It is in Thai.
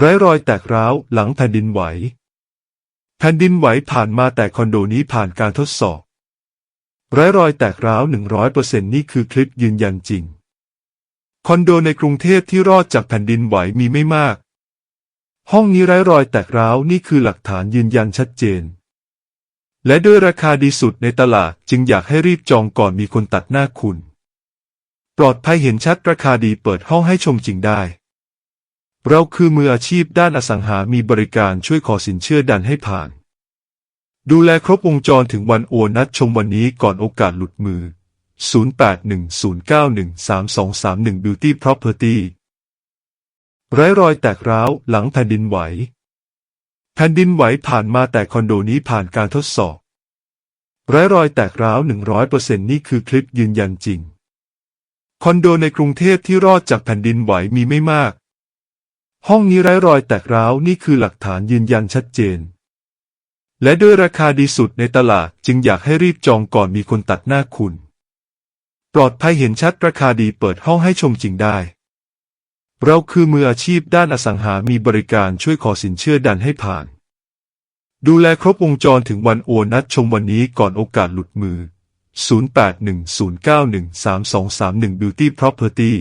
ไร้รอยแตกร้าวหลังแผ่นดินไหว แผ่นดินไหวผ่านมาแต่คอนโดนี้ผ่านการทดสอบ ไร้รอยแตกร้าวหนึ่งร้อยเปอร์เซ็นี่คือคลิปยืนยันจริง คอนโดในกรุงเทพที่รอดจากแผ่นดินไหวมีไม่มาก ห้องนี้ไร้รอยแตกร้าวนี่คือหลักฐานยืนยันชัดเจน และด้วยราคาดีสุดในตลาดจึงอยากให้รีบจองก่อนมีคนตัดหน้าคุณ ปลอดภัยเห็นชัดราคาดีเปิดห้องให้ชมจริงได้ เราคือมืออาชีพด้านอสังหามีบริการช่วยขอสินเชื่อดันให้ผ่าน ดูแลครบวงจรถึงวันโอนนัดชมวันนี้ก่อนโอกาสหลุดมือ 0810913231 Beauty Property ไร้รอยแตกร้าวหลังแผ่นดินไหว แผ่นดินไหวผ่านมาแต่คอนโดนี้ผ่านการทดสอบ ไร้รอยแตกร้าว 100%นี่คือคลิปยืนยันจริง คอนโดในกรุงเทพที่รอดจากแผ่นดินไหวมีไม่มาก ห้องนี้ไร้รอยแตกร้าวนี่คือหลักฐานยืนยันชัดเจน และด้วยราคาดีสุดในตลาดจึงอยากให้รีบจองก่อนมีคนตัดหน้าคุณ ปลอดภัยเห็นชัดราคาดีเปิดห้องให้ชมจริงได้ เราคือมืออาชีพด้านอสังหามีบริการช่วยขอสินเชื่อดันให้ผ่าน ดูแลครบวงจรถึงวันโอนนัดชมวันนี้ก่อนโอกาสหลุดมือ 0810913231 Beauty Property